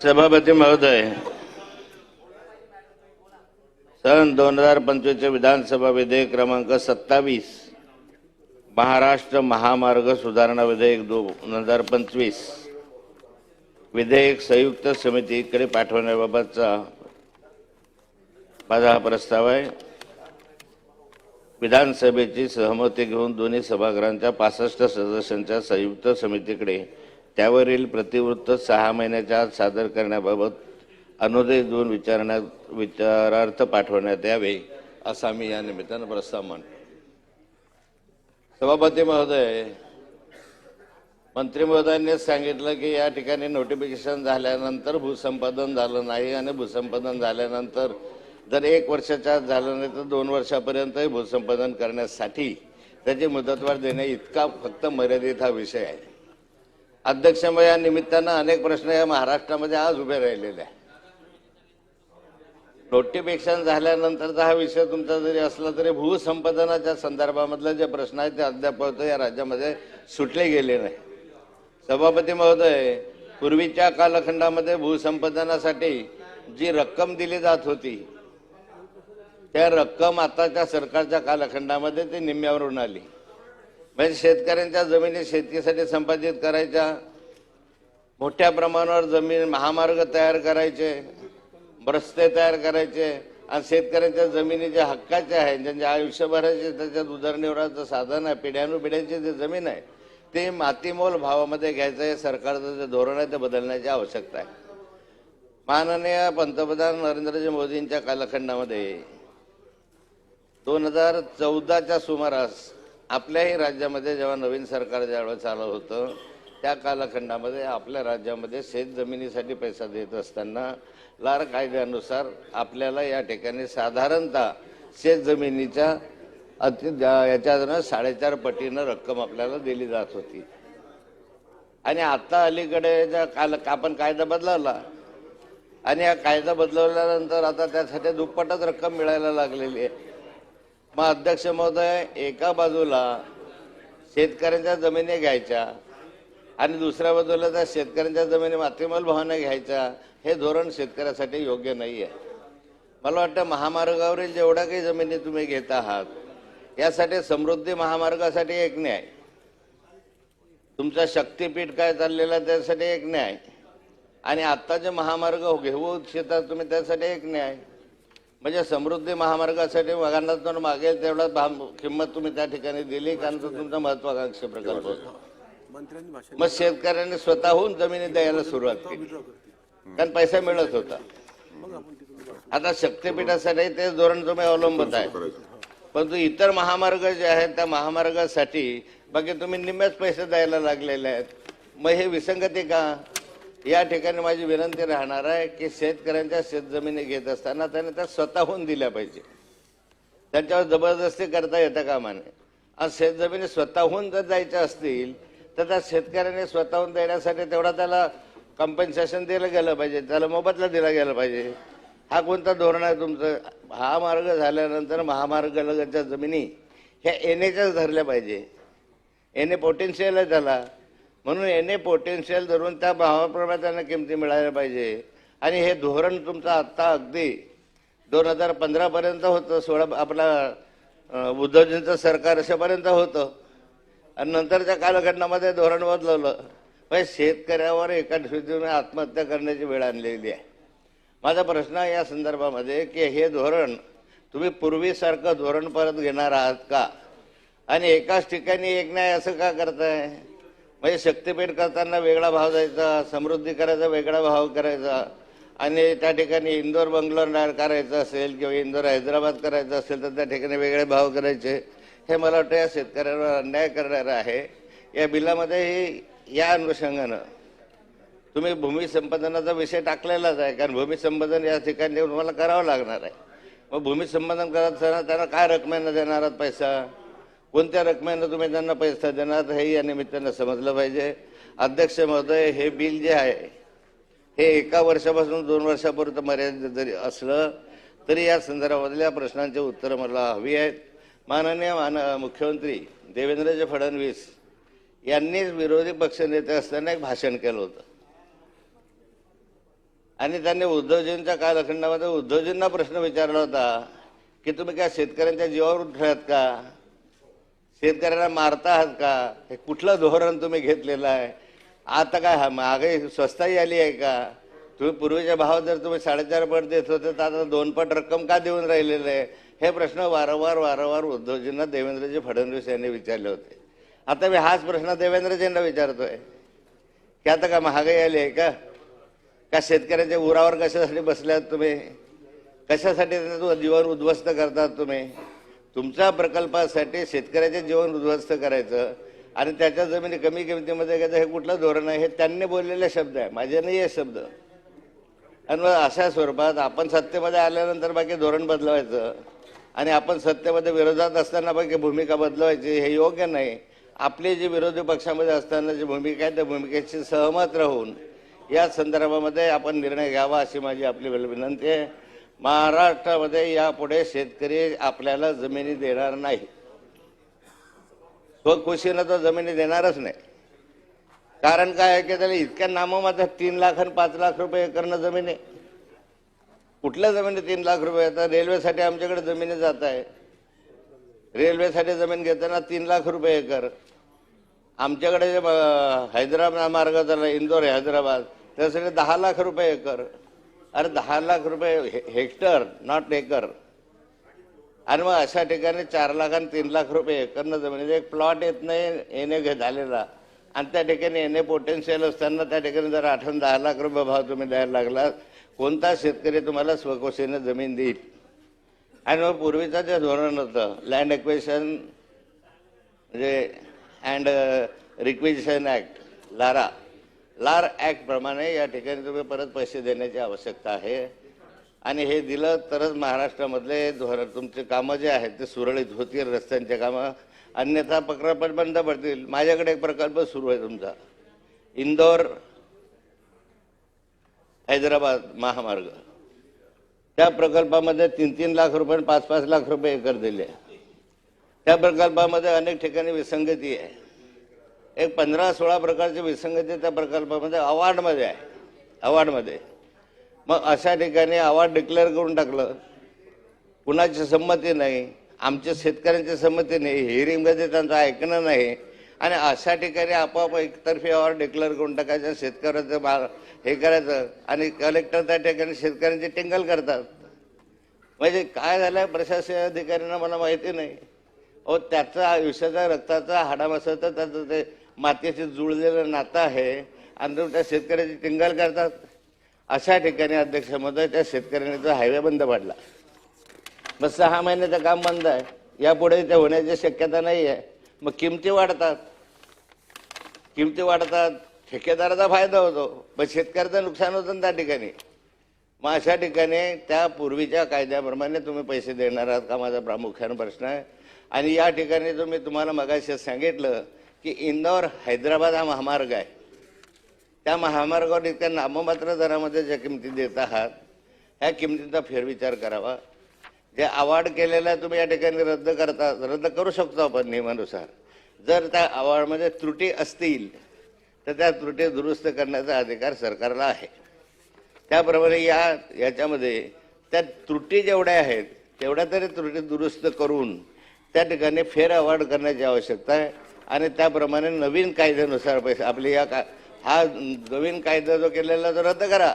सभापती महोदय सन दोन हजार पंचवीसचे विधानसभा विधेयक क्रमांक सत्तावीस महाराष्ट्र महामार्ग सुधारणा विधेयक दोन हजार पंचवीस विधेयक संयुक्त समितीकडे पाठवण्याबाबतचा माझा हा प्रस्ताव आहे. विधानसभेची सहमती घेऊन दोन्ही सभागृहांच्या पासष्ट सदस्यांच्या संयुक्त समितीकडे त्यावरील प्रतिवृत्त सहा महिन्याच्या आत सादर करण्याबाबत अनुदेश देऊन विचारण्यात विचारार्थ पाठवण्यात यावे असा मी या निमित्तानं प्रस्ताव मांडतो. सभापती महोदय मंत्री महोदयांनी सांगितलं की या ठिकाणी नोटिफिकेशन झाल्यानंतर भूसंपादन झालं नाही आणि भूसंपादन झाल्यानंतर जर एक वर्षाच्या आत झालं नाही तर दोन वर्षापर्यंतही भूसंपादन करण्यासाठी त्याची मुदतवाढ देणे इतका फक्त मर्यादित हा विषय आहे. अध्यक्षमय या निमित्तानं अनेक प्रश्न या महाराष्ट्रामध्ये आज उभे राहिलेले आहे नोटिफिकेशन झाल्यानंतरचा हा विषय तुमचा जरी असला तरी भूसंपादनाच्या संदर्भामधले जे प्रश्न आहेत ते अद्याप या राज्यामध्ये सुटले गेले नाही. सभापती महोदय पूर्वीच्या कालखंडामध्ये भूसंपादनासाठी जी रक्कम दिली जात होती त्या रक्कम आताच्या सरकारच्या कालखंडामध्ये ती निम्म्यावरून आली. म्हणजे शेतकऱ्यांच्या जमिनी शेतीसाठी संपादित करायच्या मोठ्या प्रमाणावर जमीन महामार्ग तयार करायचे रस्ते तयार करायचे आणि शेतकऱ्यांच्या जमिनी ज्या हक्काचे आहेत ज्यांच्या आयुष्यभराचे त्याच्यात उदरनिर्वाहाचं साधन आहे पिढ्यानुपिढ्यांची जी जमीन आहे ते मातीमोल भावामध्ये घ्यायचं हे सरकारचं जे धोरण आहे ते बदलण्याची आवश्यकता आहे. माननीय पंतप्रधान नरेंद्रजी मोदींच्या कालखंडामध्ये दोन हजार चौदाच्या सुमारास आपल्याही राज्यामध्ये जेव्हा नवीन सरकार ज्यावेळेस आलं होतं त्या कालखंडामध्ये आपल्या राज्यामध्ये शेत जमिनीसाठी पैसा देत असताना लार कायद्यानुसार आपल्याला या ठिकाणी साधारणतः शेत जमिनीच्या अति याच्यानं साडेचार पटीनं रक्कम आपल्याला दिली जात होती. आणि आत्ता अलीकडे ज्या काल आपण कायदा बदलवला. आणि हा कायदा बदलवल्यानंतर आता त्यासाठी दुप्पटच रक्कम मिळायला लागलेली आहे. मग अध्यक्ष महोदय एका बाजूला शेतकऱ्यांच्या जमिनी घ्यायच्या आणि दुसऱ्या बाजूला त्या शेतकऱ्यांच्या जमिनी मातीमोल भावाने घ्यायचा. हे धोरण शेतकऱ्यासाठी योग्य नाही आहे मला वाटतं महामार्गावरील जेवढ्या काही जमिनी तुम्ही घेत आहात यासाठी समृद्धी महामार्गासाठी एक न्याय. तुमचा शक्तीपीठ काय चाललेला आहे त्यासाठी एक न्याय. आणि आत्ता जे महामार्ग घेऊ इच्छिता तुम्ही त्यासाठी एक न्याय. म्हणजे समृद्धी महामार्गासाठी वागांना मागेल तेवढा किंमत तुम्ही त्या ठिकाणी दिली कारण तो तुमचा महत्वाकांक्षी प्रकल्प होता. मग शेतकऱ्यांनी स्वतःहून जमिनी द्यायला सुरुवात केली. कारण पैसा मिळत होता. आता शक्तीपीठासाठी ते धोरण तुम्ही अवलंबत आहे. परंतु इतर महामार्ग जे आहेत त्या महामार्गासाठी बाकी तुम्ही निम्मेच पैसे द्यायला लागलेले आहेत. मग हे विसंगती का? या ठिकाणी माझी विनंती राहणार आहे की शेतकऱ्यांच्या शेतजमिनी घेत असताना त्यांनी त्या स्वतःहून दिल्या पाहिजे. त्यांच्यावर जबरदस्ती करता येतं कामा नये आज शेतजमिनी स्वतःहून जर जायच्या असतील तर त्या शेतकऱ्याने स्वतःहून देण्यासाठी तेवढा त्याला कम्पन्सेशन दिलं गेलं पाहिजे. त्याला मोबदला दिला गेला पाहिजे. हा कोणता धोरण आहे तुमचं? हा मार्ग झाल्यानंतर महामार्गालगतच्या जमिनी ह्या एन एच्याच धरल्या पाहिजे. एने पोटेन्शियल आहे त्याला. म्हणून एन ए पोटेन्शियल धरून त्या भावाप्रमाणे त्यांना किमती मिळायला पाहिजे. आणि हे धोरण तुमचं आत्ता अगदी दोन हजार पंधरापर्यंत होतं. सोळा आपला उद्धवजींचं सरकार अशापर्यंत होतं. आणि नंतरच्या कालखंडामध्ये धोरण बदलवलं. म्हणजे शेतकऱ्यावर एका दिवशी आत्महत्या करण्याची वेळ आणलेली आहे. माझा प्रश्न या संदर्भामध्ये की हे धोरण तुम्ही पूर्वीसारखं धोरण परत घेणार आहात का? आणि एकाच ठिकाणी एक नाही असं का करताय? म्हणजे शक्तीपीठ करताना वेगळा भाव द्यायचा समृद्धी करायचा वेगळा भाव करायचा. आणि त्या ठिकाणी इंदोर बंगलोर करायचं असेल किंवा इंदोर हैदराबाद करायचं असेल तर त्या ठिकाणी वेगळे भाव करायचे. हे मला वाटतं या शेतकऱ्यांवर अन्याय करणारं आहे. या बिलामध्ये या अनुषंगानं तुम्ही भूमी संपादनाचा विषय टाकलेलाच आहे कारण भूमी संपादन या ठिकाणी तुम्हाला करावं लागणार आहे. मग भूमी संपादन करत असताना त्यांना काय रकमेनं देणार आहात पैसा? कोणत्या रकमेनं तुम्ही त्यांना पैसा देणार? हे या निमित्तानं समजलं पाहिजे. अध्यक्ष महोदय हे बिल जे आहे हे एका वर्षापासून दोन वर्षापर्यंत मर्यादित जरी असलं तरी या संदर्भातल्या प्रश्नांची उत्तरं मला हवी आहेत. माननीय मान मुख्यमंत्री देवेंद्रजी फडणवीस यांनीच विरोधी पक्षनेते असताना एक भाषण केलं होतं. आणि त्यांनी उद्धवजींच्या कालखंडामध्ये उद्धवजींना प्रश्न विचारला होता की तुम्ही काय शेतकऱ्यांच्या जीवावर उठलात का? शेतकऱ्यांना मारता आहात का? हे कुठलं धोरण तुम्ही घेतलेलं आहे? आता काय हा महागाई स्वस्ताही आली आहे का? तुम्ही पूर्वीच्या भावात जर तुम्ही साडेचार पट देत होते तर आता दोन पट रक्कम का देऊन राहिलेलं? आहे हे प्रश्न वारंवार वारंवार उद्धवजींना देवेंद्रजी फडणवीस यांनी विचारले होते. आता मी हाच प्रश्न देवेंद्रजींना विचारतोय. की आता का महागाई आली आहे का? का शेतकऱ्यांच्या उरावर कशासाठी बसल्यात तुम्ही? कशासाठी त्यांचं जीवन उद्ध्वस्त करतात तुम्ही? तुमच्या प्रकल्पासाठी शेतकऱ्याचे जीवन उद्ध्वस्त करायचं आणि त्याच्या जमिनी कमी किमतीमध्ये घ्यायचं हे कुठलं धोरण आहे? हे त्यांनी बोललेले शब्द आहे. माझे नाही आहे शब्द. आणि मग अशा स्वरूपात आपण सत्तेमध्ये आल्यानंतर बाकी धोरण बदलवायचं. आणि आपण सत्तेमध्ये विरोधात असताना बाकी भूमिका बदलवायची हे योग्य नाही. आपली जी विरोधी पक्षामध्ये असताना जी भूमिका आहे त्या भूमिकेशी सहमत राहून या संदर्भामध्ये आपण निर्णय घ्यावा अशी माझी आपली विनंती आहे. महाराष्ट्रामध्ये यापुढे शेतकरी आपल्याला जमिनी देणार नाही. स्वखुशीनं तो जमिनी देणारच नाही. कारण काय आहे की त्याला इतक्या नाममात्र तीन लाख आणि पाच लाख रुपये एकरनं जमीन आहे. कुठल्या जमिनी तीन लाख रुपये येतात? रेल्वेसाठी आमच्याकडे जमिनी जात आहे. रेल्वेसाठी जमीन घेताना तीन लाख रुपये एकर. आमच्याकडे जे हैदराबाद मार्ग झाला इंदोर हैदराबाद त्यासाठी दहा लाख रुपये एकर. अरे दहा लाख रुपये हे- हेक्टर नॉट एकर. आणि मग अशा ठिकाणी चार लाख आणि तीन लाख रुपये एकरनं जमिनीचा एक प्लॉट येत नाही येणे घे झालेला. आणि त्या ठिकाणी येणे पोटेन्शियल असताना त्या ठिकाणी जर आठवण दहा लाख रुपये भाव तुम्ही द्यायला लागला कोणता शेतकरी तुम्हाला स्वकोशीनं जमीन देईल? आणि मग पूर्वीचं जे धोरण होतं लँड एक्वेशन म्हणजे अँड रिक्विजिशन ॲक्ट लारा लार ॲक्टप्रमाणे या ठिकाणी तुम्ही परत पैसे देण्याची आवश्यकता आहे. आणि हे दिलं तरच महाराष्ट्रामधले धोरण तुमचे कामं जे आहेत ते सुरळीत होतील रस्त्यांचे कामं. अन्यथा प्रकल्प बंद पडतील. माझ्याकडे एक प्रकल्प सुरू आहे तुमचा. इंदोर हैदराबाद महामार्ग. त्या प्रकल्पामध्ये तीन तीन लाख रुपये आणि पाच पाच लाख रुपये एकर दिले. त्या प्रकल्पामध्ये अनेक ठिकाणी विसंगती आहे. एक पंधरा सोळा प्रकारची विसंगती त्या प्रकल्पामध्ये अवॉर्डमध्ये आहे. अवॉर्डमध्ये. मग अशा ठिकाणी अवॉर्ड डिक्लेअर करून टाकलं. कुणाची संमती नाही. आमच्या शेतकऱ्यांची संमती नाही. हिअरिंगमध्ये त्यांचं ऐकणं नाही. आणि अशा ठिकाणी आपोआप एकतर्फी अवॉर्ड डिक्लेअर करून टाकायचं. शेतकऱ्याचं मा हे करायचं. आणि कलेक्टर त्या ठिकाणी शेतकऱ्यांची टिंगल करतात. म्हणजे काय झालं प्रशासकीय अधिकाऱ्यांना मला माहिती नाही. अहो त्याचा आयुष्याचा रक्ताचा हाडामासाचा त्याचं ते मातीशी जुळलेलं नातं आहे. आणि त्या शेतकऱ्याची टिंगल करतात. अशा ठिकाणी अध्यक्ष महोदय त्या शेतकऱ्याने तो हायवे बंद पाडला. मग सहा महिन्याचं काम बंद आहे. यापुढे ते होण्याची शक्यता नाही आहे मग किमती वाढतात. किमती वाढतात. ठेकेदाराचा फायदा होतो पण शेतकऱ्याचं नुकसान होतं ना त्या ठिकाणी. मग अशा ठिकाणी त्या पूर्वीच्या कायद्याप्रमाणे तुम्ही पैसे देणार आहात का माझा प्रामुख्याने प्रश्न आहे. आणि या ठिकाणी तुम्ही तुम्हाला मगाशी सांगितलं की इंदोर हैदराबाद हा महामार्ग आहे. त्या महामार्गावर इतक्या नाममात्र दरामध्ये ज्या किमती देत आहात ह्या किमतीचा फेरविचार करावा. जे अवॉर्ड केलेलं आहे तुम्ही या ठिकाणी रद्द करता रद्द करू शकतो आपण नियमानुसार. जर त्या अवॉर्डमध्ये त्रुटी असतील तर त्या त्रुटी दुरुस्त करण्याचा अधिकार सरकारला आहे. त्याप्रमाणे या याच्यामध्ये त्या त्रुटी जेवढ्या आहेत तेवढ्या तरी त्रुटी दुरुस्त करून त्या ठिकाणी फेर अवॉर्ड करण्याची आवश्यकता आहे. आणि त्याप्रमाणे नवीन कायद्यानुसार पैसे आपली या का हा नवीन कायदा जो केलेला तो रद्द करा.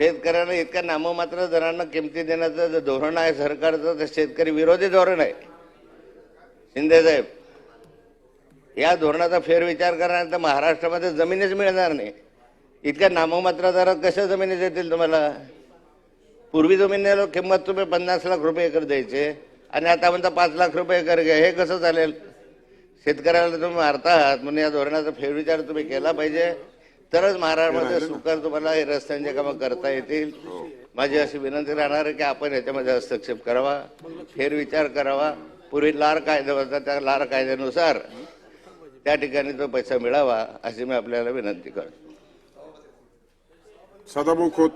शेतकऱ्यांना इतक्या नाममात्र दरांना किमती देण्याचं जे धोरण आहे सरकारचं ते शेतकरी विरोधी धोरण आहे. शिंदे साहेब या धोरणाचा फेरविचार करणार तर महाराष्ट्रामध्ये जमिनीच मिळणार नाही. इतक्या नाममात्र दरात कशा जमिनी देतील तुम्हाला? पूर्वी जमिनीला किंमत तुम्ही पन्नास लाख रुपये एकर द्यायचे आणि आता म्हणता पाच लाख रुपये एकर घ्या. हे कसं चालेल? शेतकऱ्याला तुम्ही मारता आहात म्हणून या धोरणाचा फेरविचार तुम्ही केला पाहिजे. तरच महाराष्ट्रामध्ये सुकर तुम्हाला हे रस्त्यांचे कामं करता येतील. माझी अशी विनंती राहणार आहे की आपण याच्यामध्ये हस्तक्षेप करावा फेरविचार करावा. पूर्वी लार कायदा होता त्या लार कायद्यानुसार त्या ठिकाणी तो पैसा मिळावा अशी मी आपल्याला विनंती करतो. सदाभाऊ खोत.